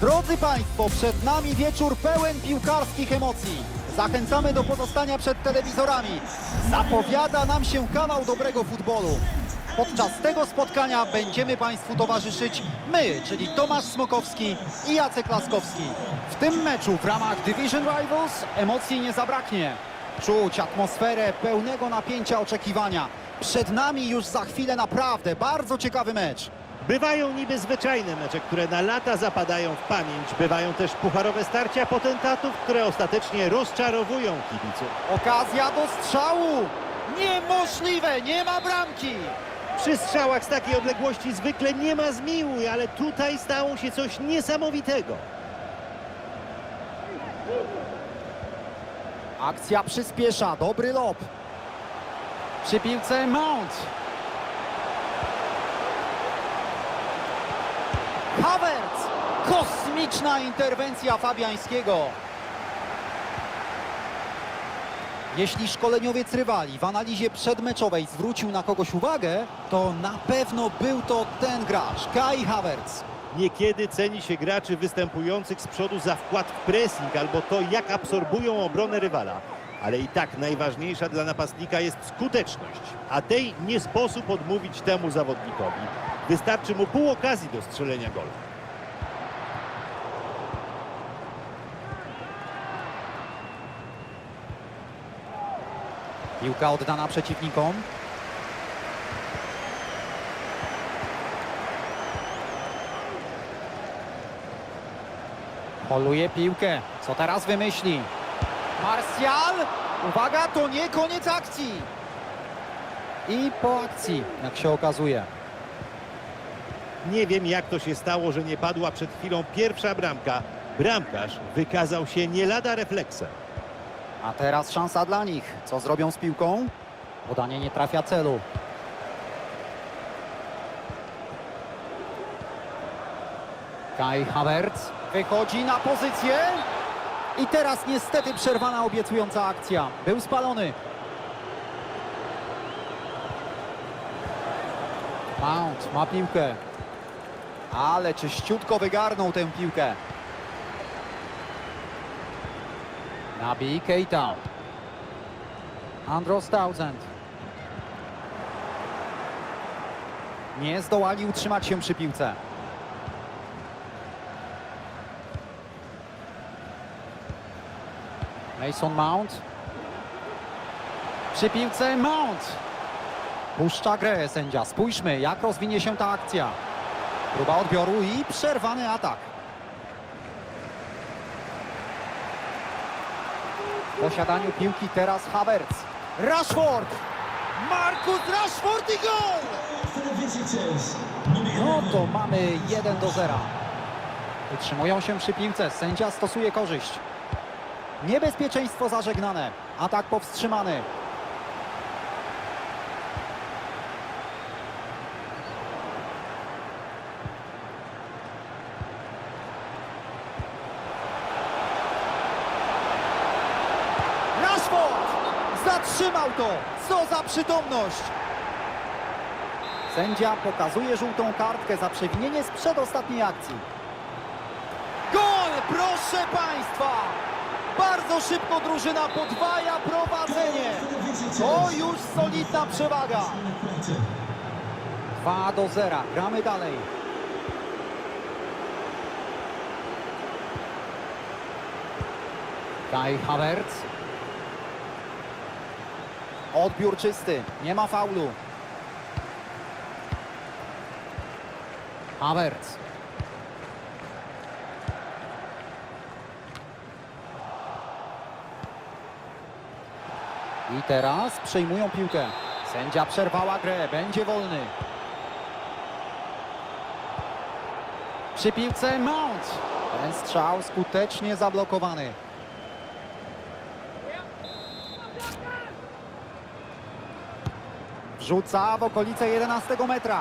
Drodzy Państwo, przed nami wieczór pełen piłkarskich emocji. Zachęcamy do pozostania przed telewizorami. Zapowiada nam się kawał dobrego futbolu. Podczas tego spotkania będziemy Państwu towarzyszyć my, czyli Tomasz Smokowski i Jacek Laskowski. W tym meczu w ramach Division Rivals emocji nie zabraknie. Czuć atmosferę pełnego napięcia oczekiwania. Przed nami już za chwilę naprawdę bardzo ciekawy mecz. Bywają niby zwyczajne mecze, które na lata zapadają w pamięć. Bywają też pucharowe starcia potentatów, które ostatecznie rozczarowują kibiców. Okazja do strzału! Niemożliwe, nie ma bramki! Przy strzałach z takiej odległości zwykle nie ma zmiłuj, ale tutaj stało się coś niesamowitego. Akcja przyspiesza, dobry lob. Przy piłce Mount. Havertz! Kosmiczna interwencja Fabiańskiego. Jeśli szkoleniowiec rywali w analizie przedmeczowej zwrócił na kogoś uwagę, to na pewno był to ten gracz, Kai Havertz. Niekiedy ceni się graczy występujących z przodu za wkład w pressing albo to, jak absorbują obronę rywala. Ale i tak najważniejsza dla napastnika jest skuteczność, a tej nie sposób odmówić temu zawodnikowi. Wystarczy mu pół okazji do strzelenia gola. Piłka oddana przeciwnikom. Poluje piłkę. Co teraz wymyśli? Martial! Uwaga, to nie koniec akcji. I po akcji, jak się okazuje. Nie wiem, jak to się stało, że nie padła przed chwilą pierwsza bramka. Bramkarz wykazał się nie lada refleksem. A teraz szansa dla nich. Co zrobią z piłką? Podanie nie trafia celu. Kai Havertz wychodzi na pozycję. I teraz niestety przerwana obiecująca akcja. Był spalony. Mount ma piłkę. Ale czyściutko wygarnął tę piłkę. Nabi Keita. Andros Townsend. Nie zdołali utrzymać się przy piłce. Mason Mount. Przy piłce Mount. Puszcza grę sędzia. Spójrzmy, jak rozwinie się ta akcja. Próba odbioru i przerwany atak. W posiadaniu piłki teraz Havertz. Rashford! Marcus Rashford i gol! No to mamy 1 do 0. Utrzymują się przy piłce. Sędzia stosuje korzyść. Niebezpieczeństwo zażegnane. Atak powstrzymany. Rashford! To! Co za przytomność! Sędzia pokazuje żółtą kartkę za przewinienie z przedostatniej akcji. Gol! Proszę Państwa! Bardzo szybko drużyna podwaja prowadzenie. To już solidna przewaga. 2 do 0. Gramy dalej. Kai Havertz. Odbiór czysty. Nie ma faulu. Havertz. I teraz przejmują piłkę. Sędzia przerwała grę. Będzie wolny. Przy piłce Mount. Ten strzał skutecznie zablokowany. Wrzuca w okolice 11 metra.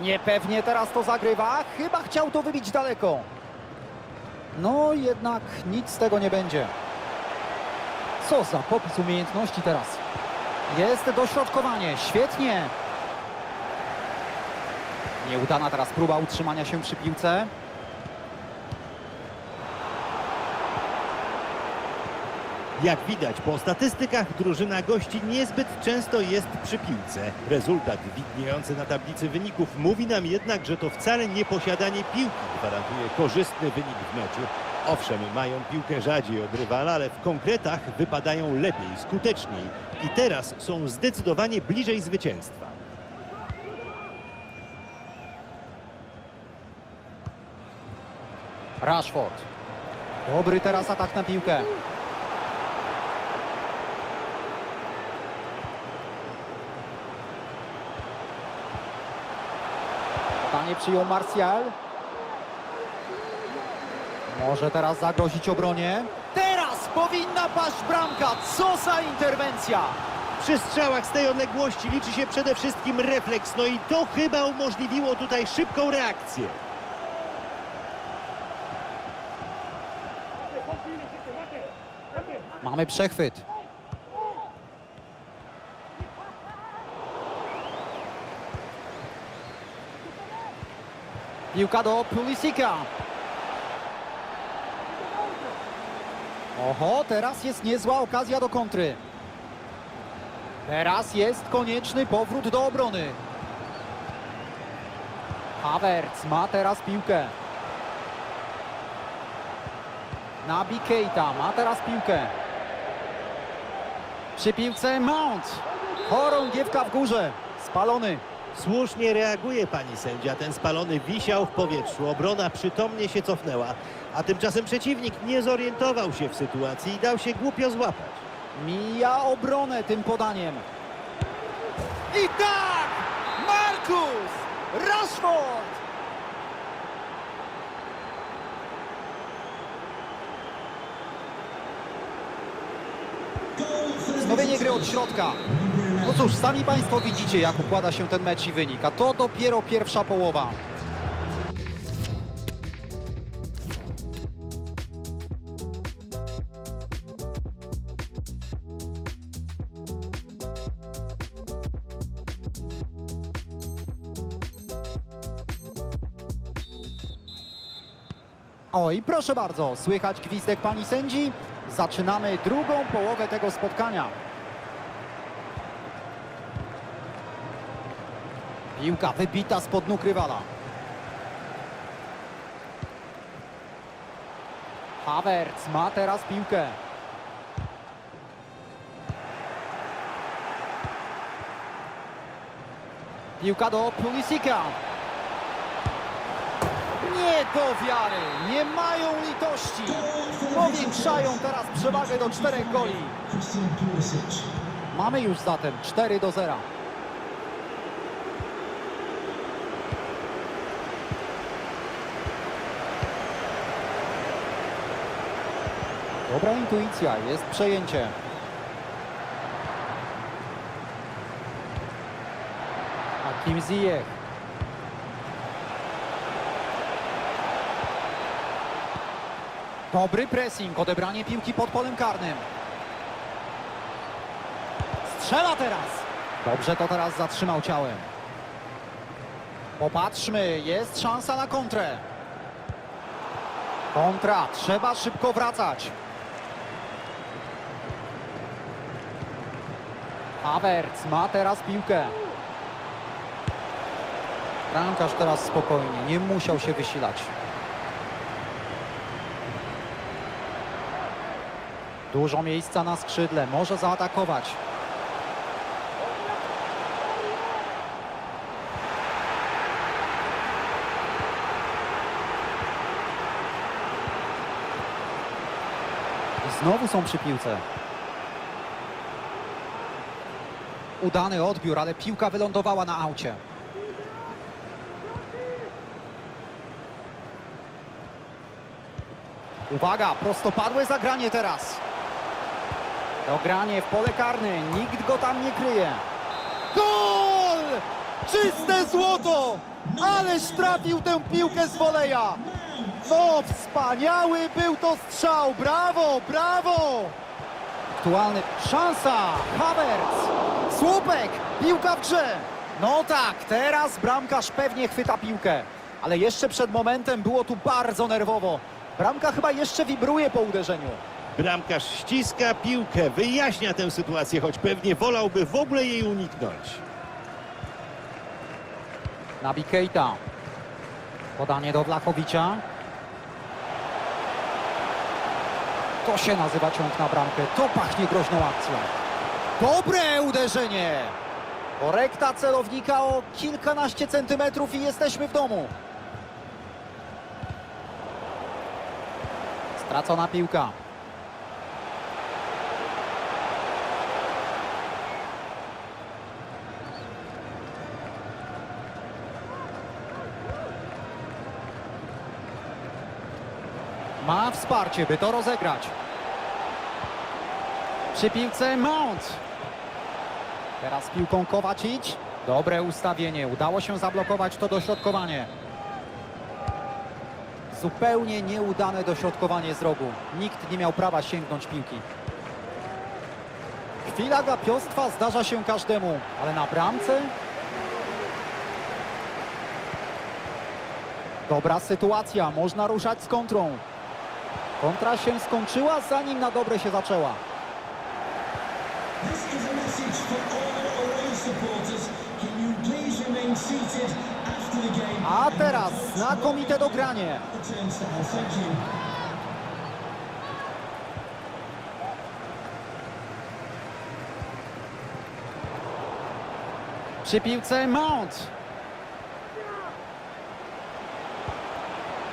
Niepewnie teraz to zagrywa. Chyba chciał to wybić daleko. No jednak nic z tego nie będzie. Co za popis umiejętności teraz. Jest dośrodkowanie. Świetnie. Nieudana teraz próba utrzymania się przy piłce. Jak widać po statystykach, drużyna gości niezbyt często jest przy piłce. Rezultat widniejący na tablicy wyników mówi nam jednak, że to wcale nie posiadanie piłki gwarantuje korzystny wynik w meczu. Owszem, mają piłkę rzadziej od rywala, ale w konkretach wypadają lepiej, skuteczniej i teraz są zdecydowanie bliżej zwycięstwa. Rashford. Dobry teraz atak na piłkę. Podanie przyjął Martial. Może teraz zagrozić obronie. Teraz powinna paść bramka. Co za interwencja! Przy strzałach z tej odległości liczy się przede wszystkim refleks, no i to chyba umożliwiło tutaj szybką reakcję. Mamy przechwyt. Piłka do Pulisika. Oho, teraz jest niezła okazja do kontry. Teraz jest konieczny powrót do obrony. Havertz ma teraz piłkę. Nabi Keita ma teraz piłkę. Przy piłce Mount. Chorągiewka w górze. Spalony. Słusznie reaguje pani sędzia. Ten spalony wisiał w powietrzu. Obrona przytomnie się cofnęła, a tymczasem przeciwnik nie zorientował się w sytuacji i dał się głupio złapać. Mija obronę tym podaniem. I tak! Markus! Rashford! Wznowienie gry od środka. No cóż, sami Państwo widzicie, jak układa się ten mecz i wynik, a to dopiero pierwsza połowa. Oj, proszę bardzo, słychać gwizdek pani sędzi. Zaczynamy drugą połowę tego spotkania. Piłka wybita spod nóg rywala. Havertz ma teraz piłkę. Piłka do Pulisika. Nie do wiary, nie mają litości. Powiększają teraz przewagę do czterech goli. Mamy już zatem 4 do 0. Dobra intuicja, jest przejęcie. Hakim Ziyech. Dobry pressing, odebranie piłki pod polem karnym. Strzela teraz. Dobrze to teraz zatrzymał ciałem. Popatrzmy, jest szansa na kontrę. Kontra, trzeba szybko wracać. Havertz ma teraz piłkę. Bramkarz teraz spokojnie, nie musiał się wysilać. Dużo miejsca na skrzydle, może zaatakować. I Znowu są przy piłce. Udany odbiór, ale piłka wylądowała na aucie. Uwaga, prostopadłe zagranie teraz. Dogranie w pole karne, nikt go tam nie kryje. Gol! Czyste złoto! Ależ trafił tę piłkę z woleja. No, wspaniały był to strzał, brawo, brawo! Aktualny, szansa, Havertz, słupek, piłka w grze. No tak, teraz bramkarz pewnie chwyta piłkę, ale jeszcze przed momentem było tu bardzo nerwowo. Bramka chyba jeszcze wibruje po uderzeniu. Bramkarz ściska piłkę, wyjaśnia tę sytuację, choć pewnie wolałby w ogóle jej uniknąć. Nabi Keita. Podanie do Wlachowicza. To się nazywa ciąg na bramkę. To pachnie groźną akcją. Dobre uderzenie! Korekta celownika o kilkanaście centymetrów i jesteśmy w domu. Stracona piłka. Ma wsparcie, by to rozegrać. Przy piłce Mount. Teraz piłką Kowacic. Dobre ustawienie. Udało się zablokować to dośrodkowanie. Zupełnie nieudane dośrodkowanie z rogu. Nikt nie miał prawa sięgnąć piłki. Chwila gapiostwa zdarza się każdemu, ale na bramce Dobra sytuacja, można ruszać z kontrą. Kontra się skończyła, zanim na dobre się zaczęła. A teraz znakomite dogranie. Przy piłce Mount.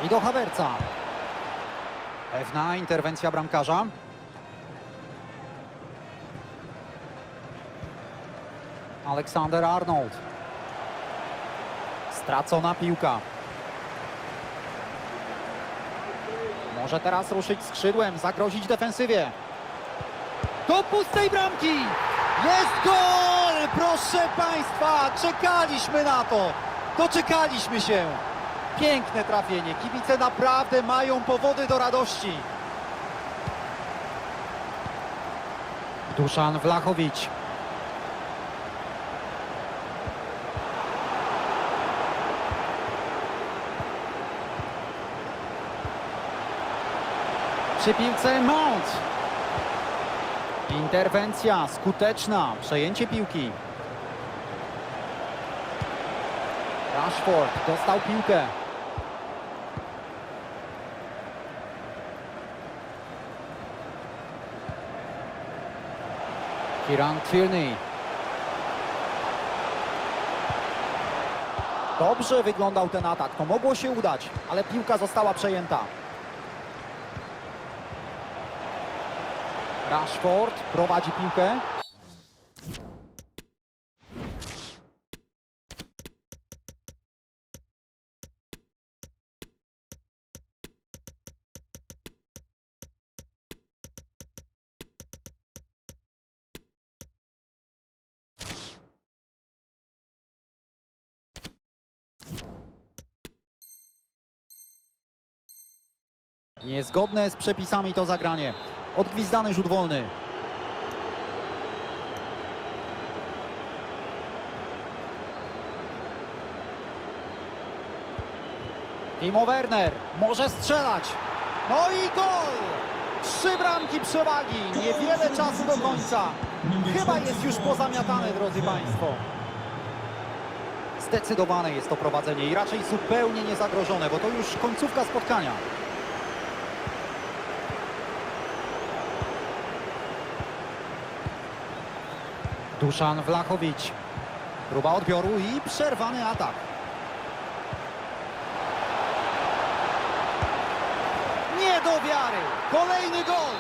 I do Hawerca. Pewna interwencja bramkarza. Aleksander Arnold. Stracona piłka. Może teraz ruszyć skrzydłem, zagrozić defensywie. Do pustej bramki! Jest gol! Proszę Państwa, czekaliśmy na to! Doczekaliśmy się! Piękne trafienie. Kibice naprawdę mają powody do radości. Duszan Wlachowicz. Przy piłce Mount. Interwencja skuteczna. Przejęcie piłki. Rashford dostał piłkę. Kieran Tierney. Dobrze wyglądał ten atak. To mogło się udać, ale piłka została przejęta. Rashford prowadzi piłkę. Niezgodne z przepisami to zagranie. Odgwizdany rzut wolny. Timo Werner może strzelać. No i gol! Trzy bramki przewagi. Niewiele czasu do końca. Chyba jest już pozamiatane, drodzy Państwo. Zdecydowane jest to prowadzenie i raczej zupełnie niezagrożone, bo to już końcówka spotkania. Duszan Wlachowicz. Próba odbioru i przerwany atak. Nie do wiary! Kolejny gol!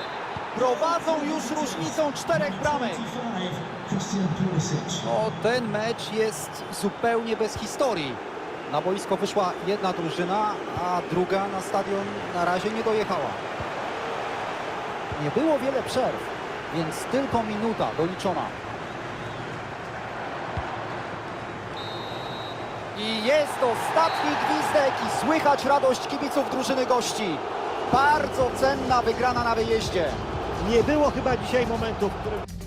Prowadzą już różnicą czterech bramek. 25, Christian Pulisic. O, ten mecz jest zupełnie bez historii. Na boisko wyszła jedna drużyna, a druga na stadion na razie nie dojechała. Nie było wiele przerw, więc tylko minuta doliczona. I jest ostatni gwizdek i słychać radość kibiców drużyny gości. Bardzo cenna wygrana na wyjeździe. Nie było chyba dzisiaj momentu, w którym...